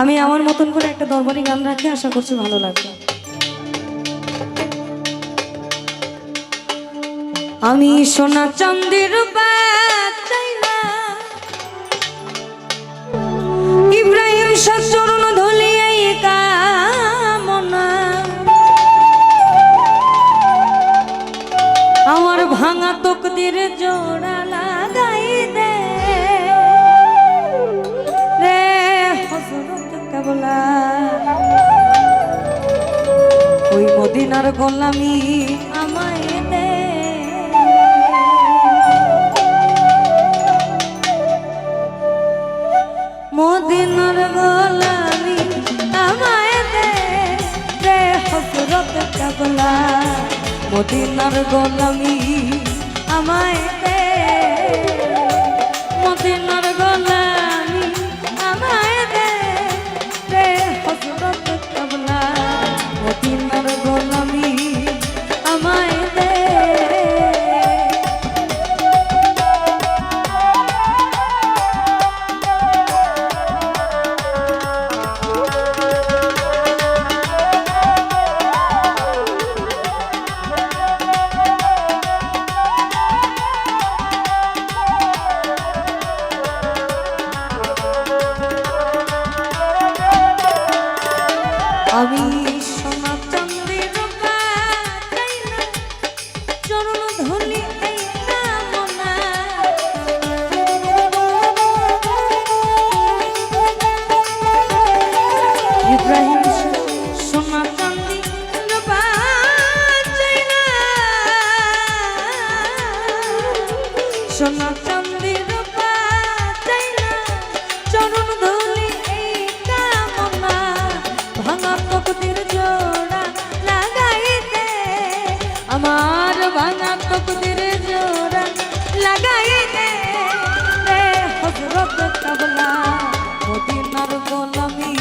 আমি আমার মতন করে একটা দরবারি গান রাখি, আশা করছি ভালো লাগবে। আমি সোনা চান্দের চাই না ইব্রাহিম সচরণ ধলিয়াই কামনা। আমার ভাঙা তকদির জোড়া কেবলা ওই মদিনার গোলামি আমায় দে মদিনার গোলামি আমায় দে রে মদিনার গোলামি আমায় মদিনার আমার ভাঙা তকদির জোড়া লাগাইতে রে হজরত কাবলা মদিনার গোলামি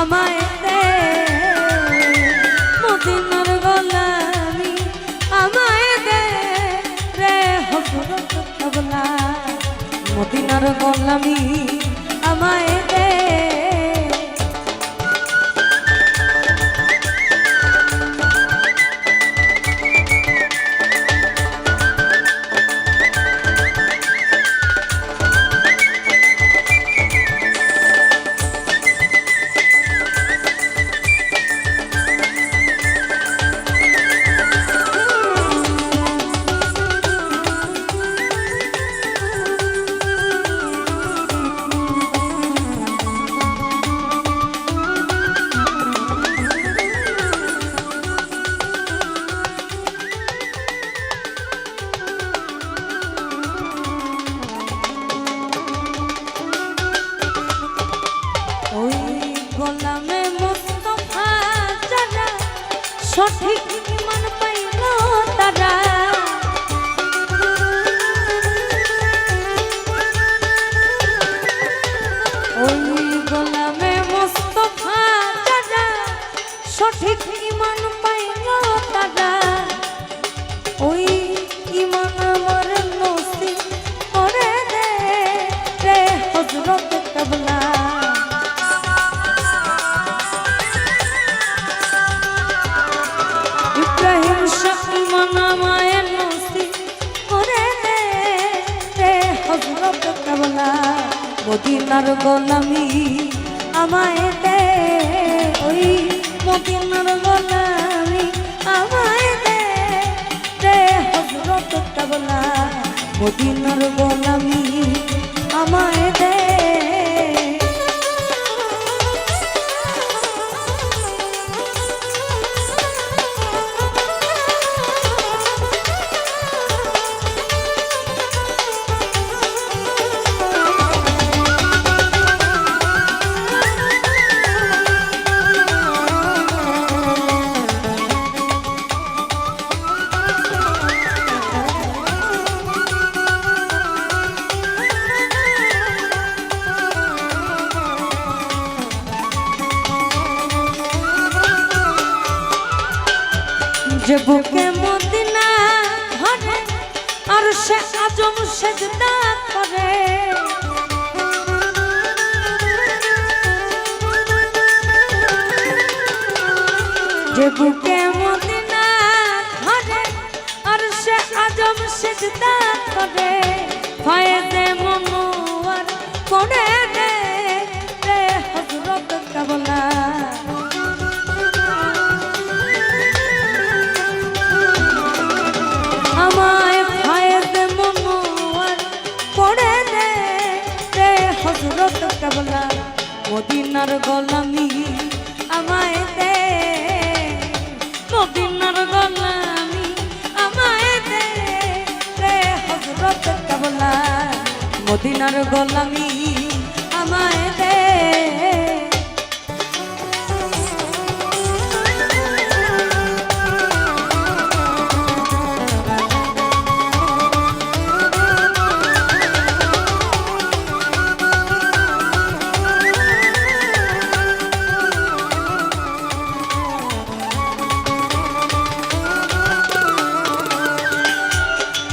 আমায় দে। মদিনার গোলামি আমায় দে। রে হজরত কাবলা মদিনার গোলামি ইমান পাইল তারা মায়ের নসিব করে। রে হজরত কাবলা মদিনার গোলামি আমায় দে। ওই মদিনার গোলামি আমায় দে। রে হজরত কাবলা মদিনার গোলামি আমায় দে। যে বুকে মদিনা ধরে আর সে আজম সেজদা করে। যে বুকে মদিনা ধরে আর সে আজম সেজদা করে। ফয়েজে মনোয়ার করে রে হজরত কাবলা। মদিনার গোলামি আমায় দে। মদিনার গোলামি আমায় দে। রে হযরত কাবলা মদিনার গোলামি আমায়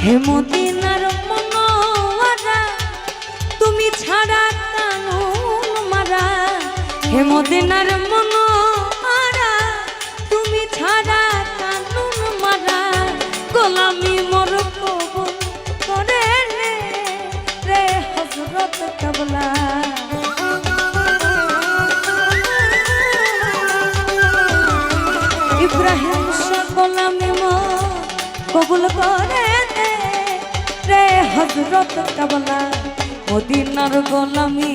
দে হে মদিনার মনোয়ারা, তুমি ছাড়া কানুন মারা। হে মদিনার মনোয়ারা, তুমি ছাড়া কানুন মারা। গোলামি মোর কবুল করে রে হযরত কাবলা। ইব্রাহিম গোলামি মোর কবুল করে রে হজরত কাবলা, মদিনার গোলামি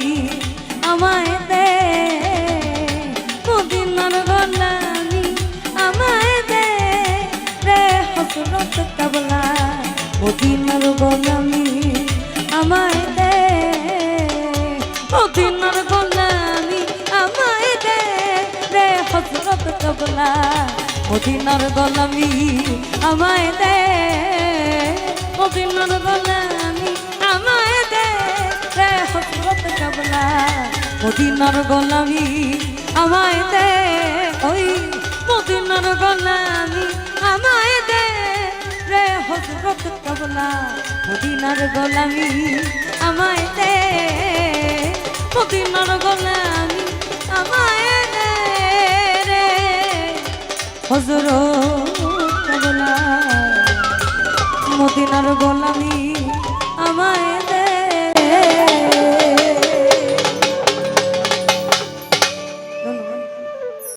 আমায় দে। মদিনার গোলামি আমায় দে রে হজরত কাবলা, মদিনার গোলামি আমায় দে। মদিনার গোলামি আমায় দে রে হজরত কাবলা। মদিনার গোলামি আমায় দে, মদিনার গোলামি আমায় দে রে হজরত কাবলা। মদিনার গোলামি আমায় দে, ওই মদিনার গোলামি আমায় দে রে হজরত কাবলা। মদিনার গোলামি আমায় দে, মদিনার গোলামি আমায় হজর মদিনার গোলামি আমায়